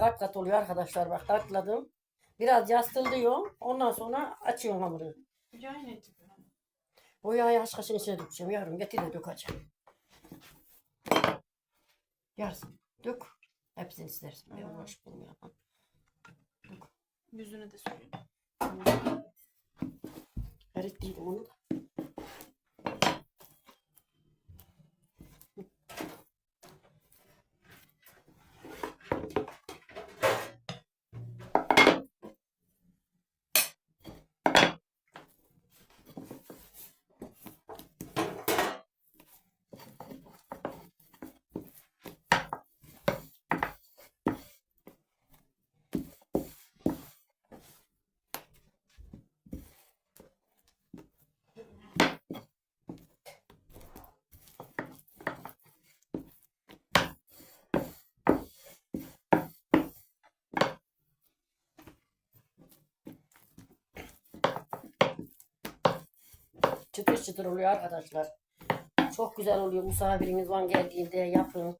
kat kat oluyor arkadaşlar. Bak katladım. Biraz yastırıyorum. Ondan sonra açıyorum hamuru. Yay ne? Bu yağı yaş kaşığın içine dökeceğim. Yarın getir de dökeceğim. Yarısın. Dök. Hepsini istersin. Ben uğraş bulmuyorum. Yüzüne de sürüyor. Erittiydim onu da. Çıtır çıtır oluyor arkadaşlar. Çok güzel oluyor. Misafiriniz var geldiğinde yapın.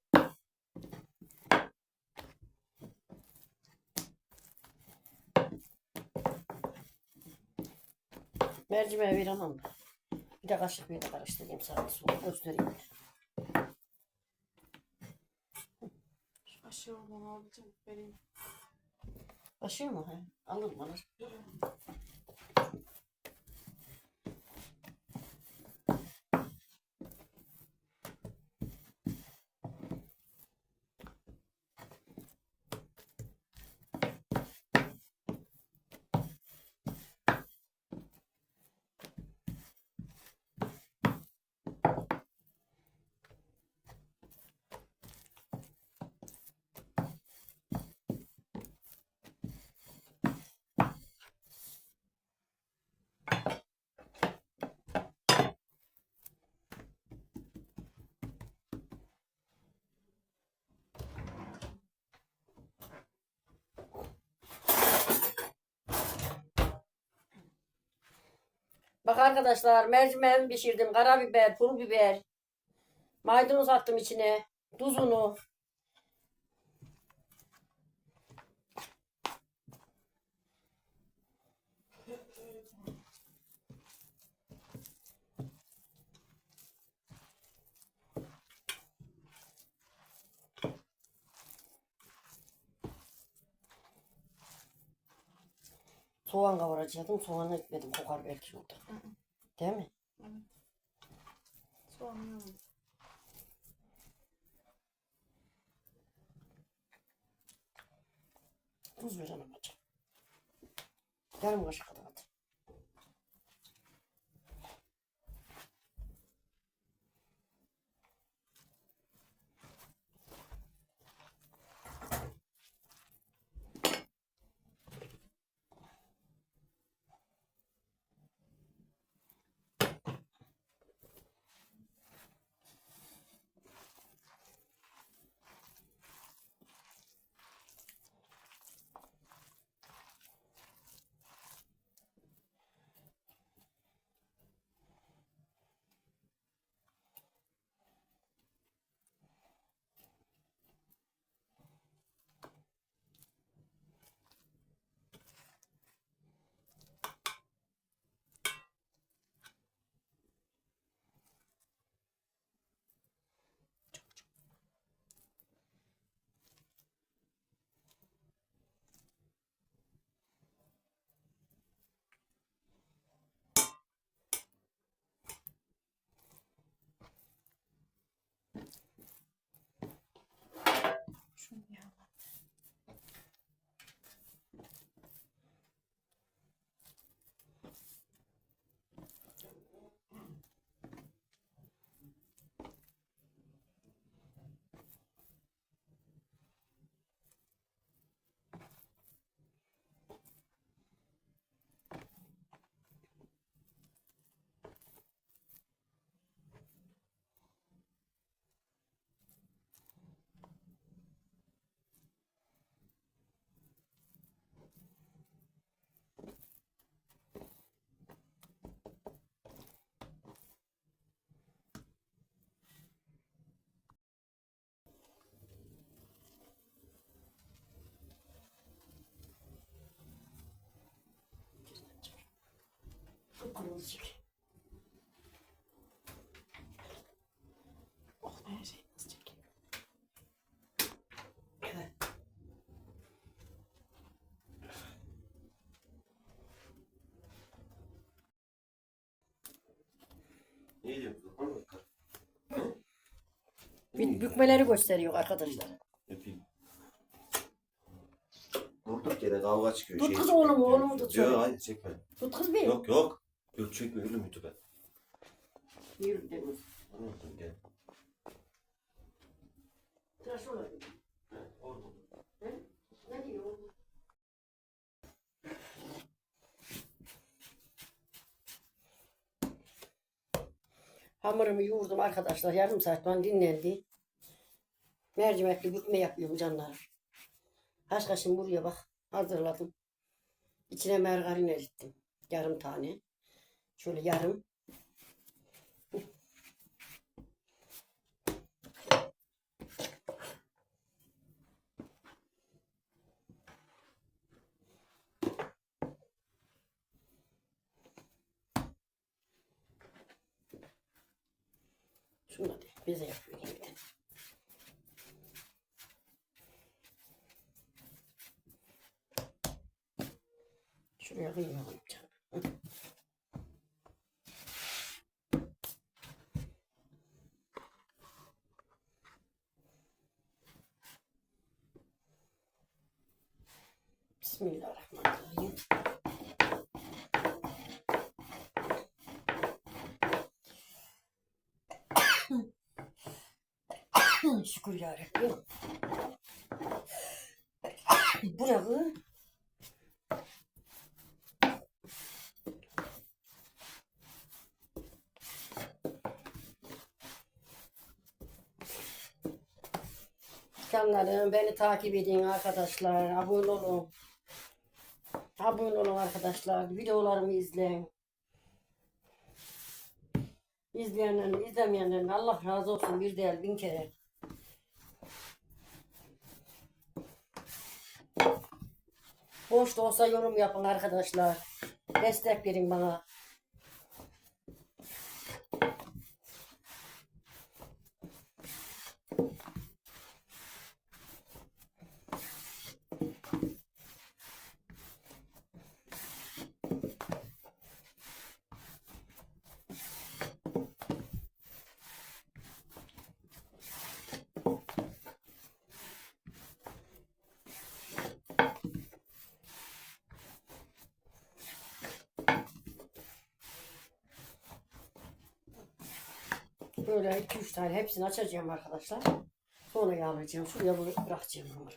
Mercimeği bir anam. Bir de kaşık bir de karıştırayım sana sonra göstereyim. Aşağı olanı alacağım. Vereyim. Kaşıyor mu? He? Alırım alır. Bak arkadaşlar mercimeğimi pişirdim. Karabiber, pul biber. Maydanoz attım içine. Tuzunu. Soğan kavuracaktım. Soğanı etmedim. Kokar belki orada. Değil mi? Evet. Soğanı aldım. Tuz ver hanım hocam. Yarım kaşık kadar azıcık. Oh her şey nasıl çekiyor? Evet. Yapıyorsun? Bük- Bükmeleri gösteriyor arkadaşlar. Öpeyim. Durduk yere kavga çıkıyor. Tut kız oğlumu, oğlumu tut şöyle. Yok hayır çekme. Tut kız bir. Yok yok. Yok çekme ölüm YouTube'a. Yürü de kız. Anladım gel. Tıraş. He, orada. He? Ne diyor? Hamurumu yoğurdum arkadaşlar. Yarım saat bana dinlendi. Mercimekli bükme yapıyorum canlar. Haşhaşım buraya bak. Hazırladım. İçine margarin erittim. Yarım tane. Şöyle yarım. Şunu da bize yapıyorum bir de. Şuraya kıyma Bismillahirrahmanirrahim. Şükür yarabbim. Bu ne bu? Canlarım beni takip edin arkadaşlar. Abone olun. Abone olun arkadaşlar. Videolarımı izleyin. İzleyenlerin, izlemeyenlerin Allah razı olsun bir değil bin kere. Boş da olsa yorum yapın arkadaşlar. Destek verin bana. Böyle 2-3 tane hepsini açacağım arkadaşlar. Sonra yağlayacağım. Şuraya bırakacağım bunları.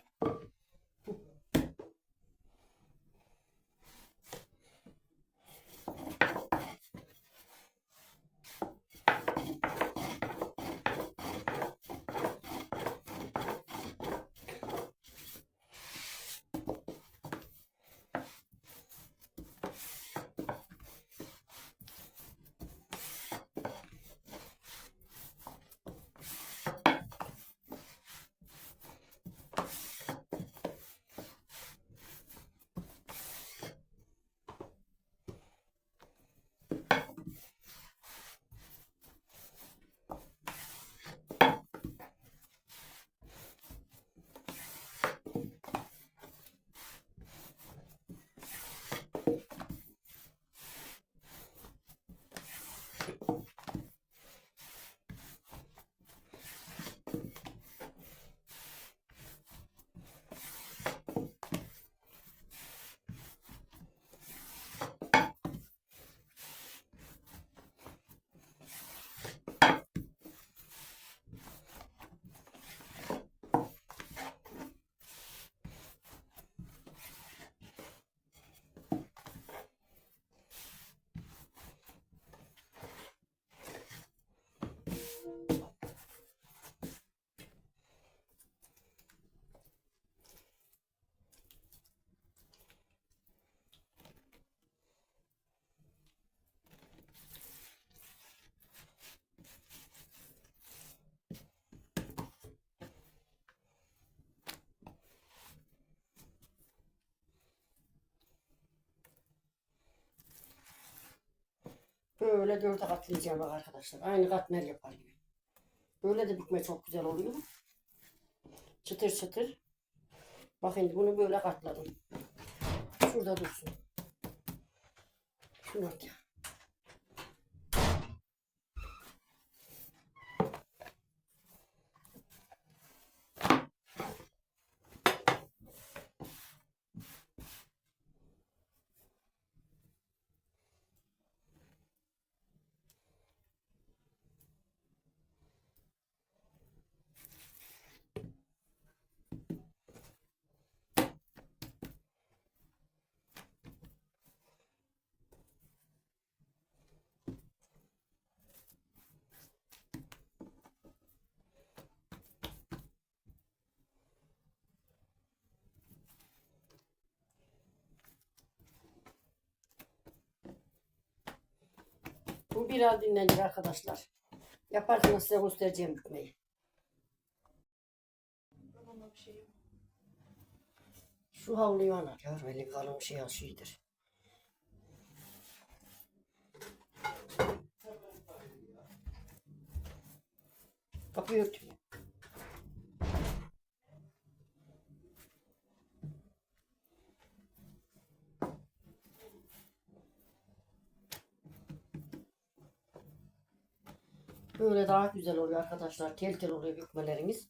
Böyle dörde katlayacağım bak arkadaşlar. Aynı katmer yapar gibi. Böyle de bükme çok güzel oluyor. Çıtır çıtır. Bak şimdi bunu böyle katladım. Şurada dursun. Şunu at ya. Bu biraz dinlenecek arkadaşlar. Yaparken size göstereceğim bükmeyi. Şu havluyu anar. Yavrum eli kalın şey al şeydir. Kapıyı örtüyor. Böyle daha güzel oluyor arkadaşlar. Tel tel oluyor bükmelerimiz.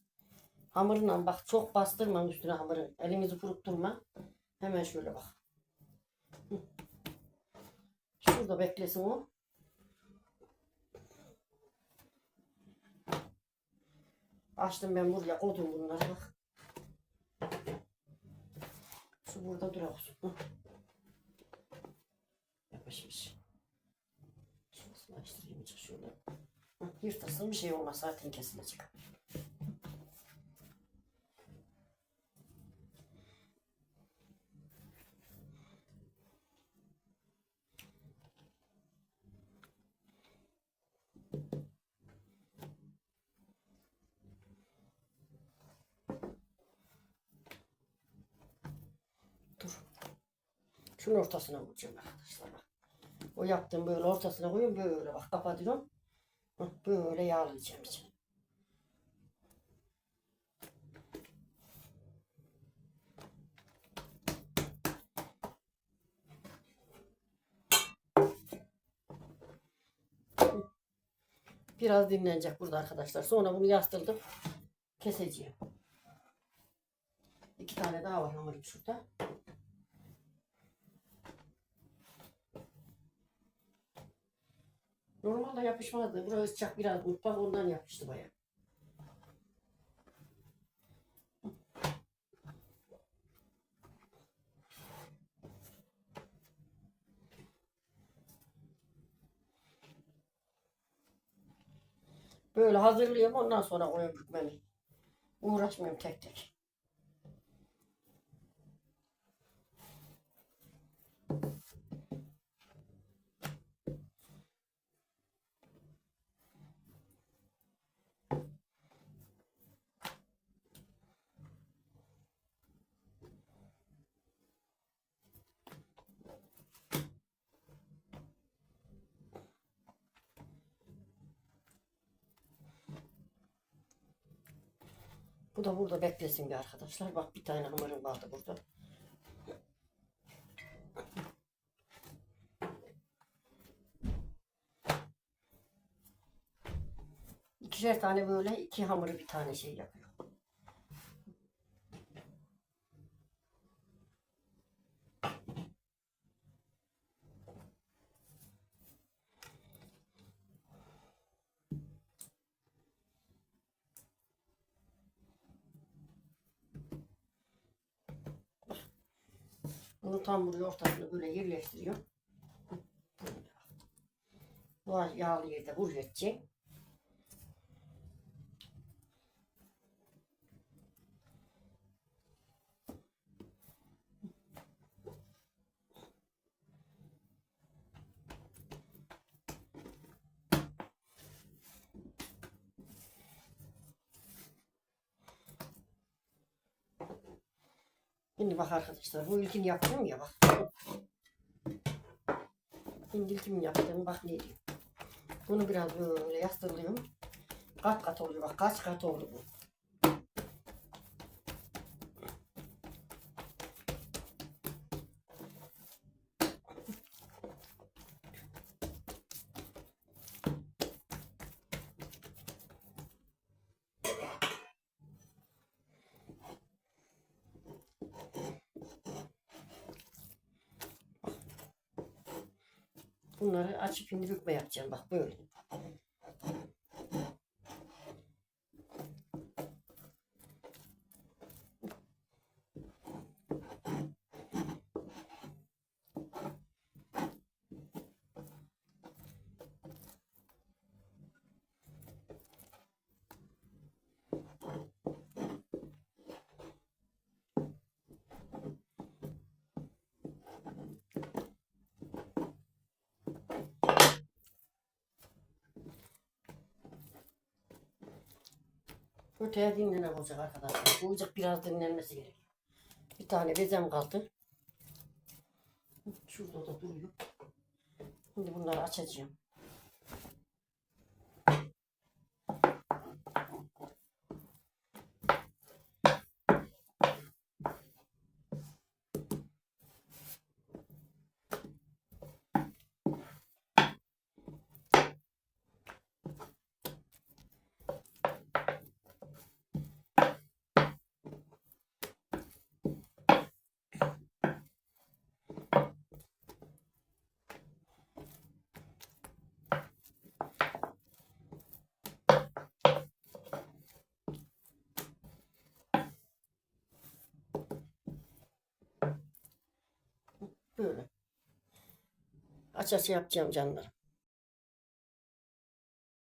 Hamurla bak çok bastırma üstüne hamurun. Elimizi kurutturma. Hemen şöyle bak. Şurada beklesin o. Açtım ben buraya koydum bunları bak. Şu burada durar olsun. Hı. Yapışmış. Şurasını açtırayım şöyle. Hı, Yırtırsın bir şey olmaz zaten kesilecek. Dur. Şunun ortasına koyacağım arkadaşlar. O yaptığım böyle ortasına koyuyorum böyle bak kapatıyorum. Hı, Böyle yağlayacağım için. Biraz dinlenecek burada arkadaşlar. Sonra bunu yastırdım. Keseceğim. İki tane daha var hamurum şurada. Normalde yapışmazdı. Burası sıcak biraz mutfak ondan yapıştı baya. Böyle hazırlıyorum ondan sonra koyuyorum bükmemi. Uğraşmıyorum tek tek. Da burada beklesin bir arkadaşlar. Bak bir tane hamurum kaldı burada. İkişer tane böyle iki hamuru bir tane şey yapıyor. Bunu tam buraya ortasına böyle yerleştiriyor. Bu yağlı yerde buraya. Şimdi bak arkadaşlar bu ilkini yaptım ya bak. Şimdi ilkini yaptım bak ne diyeyim. Bunu biraz böyle yastırlıyorum. Kat kat oluyor bak kaç kat oldu bu. Bunları açıp şimdi bükme yapacağım bak böyle. Öteye dinlenem olacak arkadaşlar. Bu ocak biraz dinlenmesi gerekiyor. Bir tane bezem kaldı. Şurada da duruyor. Şimdi bunları açacağım. Böyle. Aç aç yapacağım canlarım.